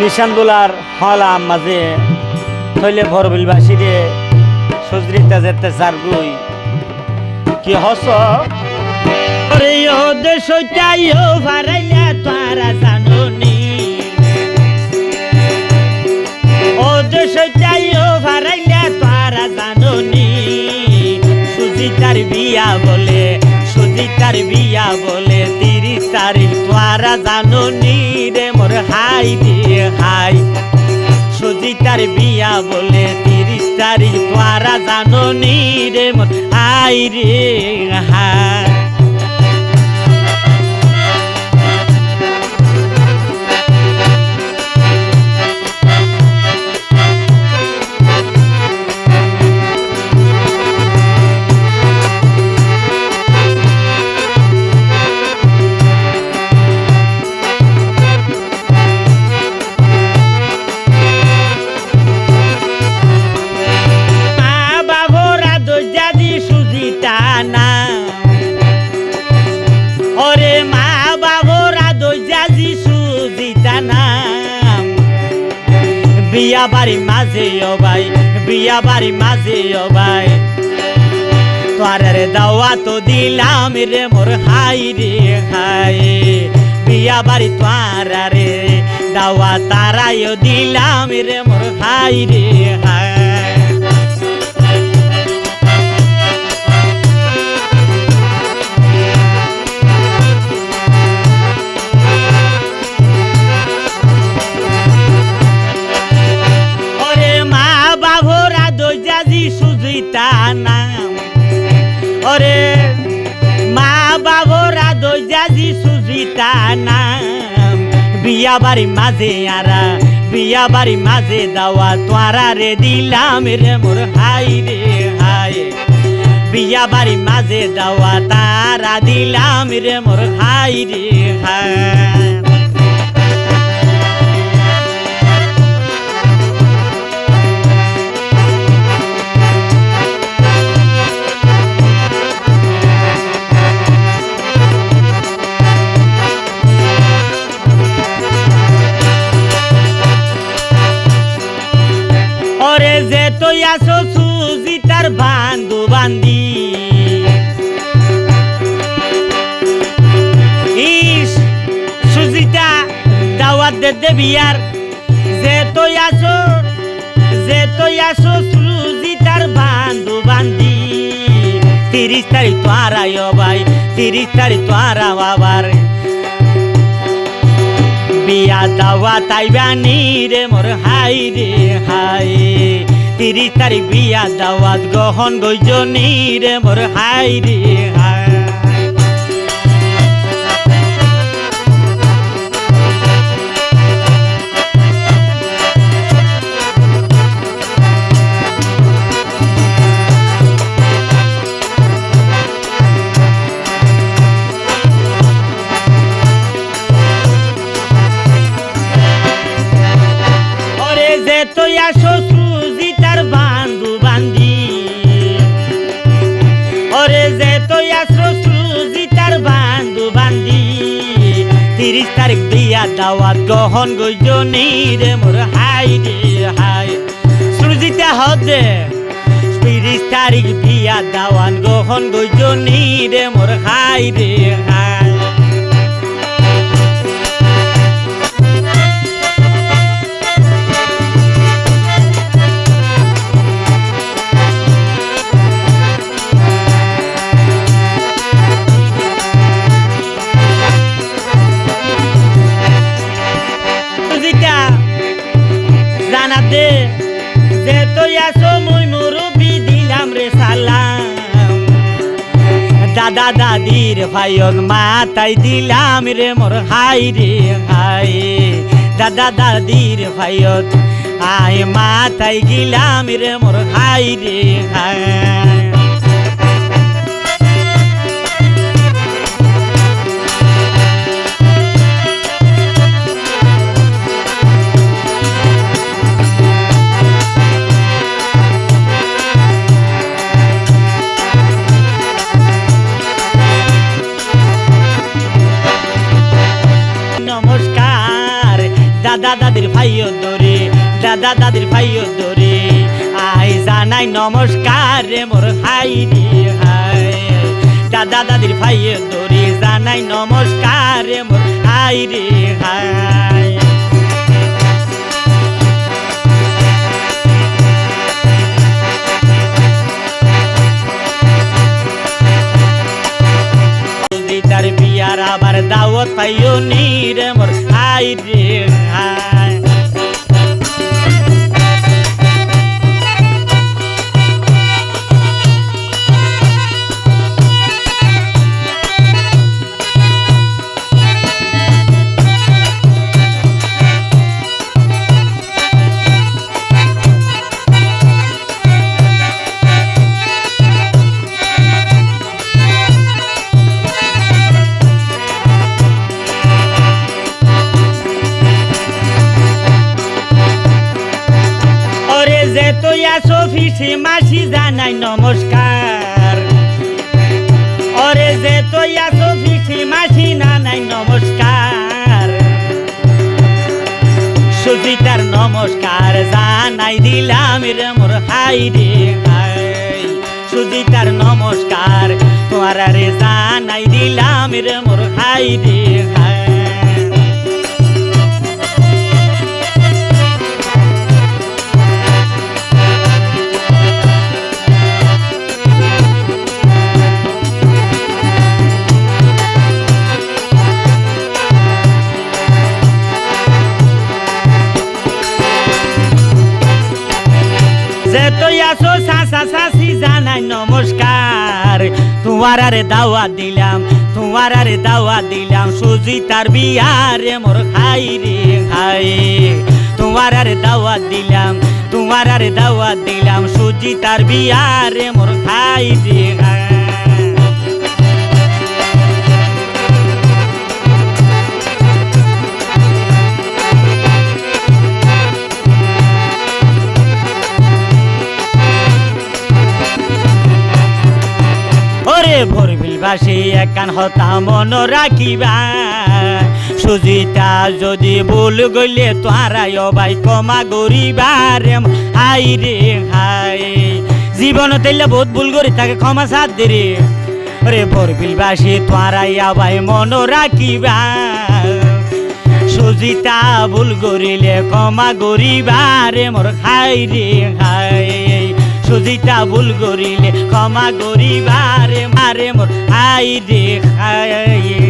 নিশানদুলার হলাম মাঝে থইলে ভরবিলবাসী রে সজরিতা যেতে সারগুই কি হস? ওরে ও দেশ চাইও ভারাইলা তারা জাননি ও দেশ চাইও ভারাইলা তারা জাননি সুজিতার বিয়া বলে, সুজিতার বিয়া বলে মোর হাই রে সুজিতার বিয়া বলে তিরিশ তারিখ তারা জাননি রে মোর হাই রে হাই। বিয়া বাড়ি মাঝে ভাই, বিয়া বাড়ি মাঝে ভাই। তোয়ারে দাওয়া তো দিলাম রে মোর হাই রে হাই। বিয়া বাড়ি তোয়ারা দাওয়া তারাইও দিলাম রে মোর হাই রে হাই। বিয়া বাড়ি মাঝে আরা, বিয়া বাড়ি মাঝে দাওয়া তোরা রে দিলাম রে মোর হাই রে হাই। বিয়া বাড়ি মাঝে দাওয়া তারা দিলাম রে মোর হাই রে হাই। যে তুই আসো সুজি তার বান্ধু বান্দি। ইস সুজিতা দাওয়াত দে দে বিয়ার। যে তুই আসো যে তুই আসো সুজি তার বান্ধু বান্দি। তিরিশ তারিখ তো আরায় ভাই, তিরিশ তারিখ তো আরা বাবার বিয়া দাওয়া তাইবানি রে মোর হাই রে হাই। তিরিশ তারিখ বিয়া দাওয়াত গহন গৈজনী রে মোর হাই রে হাই। বিয়া দাওয়াত গহন গজনী রে মোর হাই রে হাই। সুজিতা হদে তিরিশ তারিখ বিয়া দাওয়ান গহন গজনী রে মোর হাই রে হাই। দাদা দাদির ভাইয়ক মাতাই দিলাম রে মোর হাই রে হাই। দাদা দাদির ভাইয়ক আয় মাতাই গিলাম রে মোর হাই রে হাই। দাদা দাদি দাদির ভাইও দরে, দাদা দাদির ভাইও দরে। আই জানাই নমস্কার রে মোর হাই রে হাই দাদা দাদির ভাইও দরে, জানাই নমস্কার রে মোর হাই রে হাই তার বিয়ার আবার দাওয়াত পাইও নি রে মোর হাই রে তুই আসো ফিসি মাসি জানাই নমস্কার। ওরে যে তুই আসো ফিসি মাসি নানাই নমস্কার। সুজিতার নমস্কার জানাই দিলাম রে মোর হাই রে হাই সুজিতার নমস্কার তোমার রে জানাই দিলাম রে মোর হাই রে হাই তোমার আরে দাওয়া দিলাম তোমার আরে দাওয়া দিলাম। সুজি তার বিয়ারে মোর খাই রে খাই তোমার আরে দাওয়া দিলাম তোমার আরে দাওয়া দিলাম। সুজি তার বিয়ারে মোর খাই রে খাই ভোরবিল বাসি একান হতা মন রাখিবা। সুজিতা যদি ভুল গইলে তোহারাই অবাই কমা গরিবা রে। হাই রে, হাই। জীবন তেলে বহুত ভুল করি, তাকে ক্ষমা সাথ দে রে। ওরে ভোরবিল বাসি তোহারাই আবাই মন রাখিবা। সুজিতা ভুল করিলে ক্ষমা গরিবা রে মোর। খাই রে খাই সুজিতা ভুল করিলে ক্ষমা করিবারে মারে মোর। আই দেখায়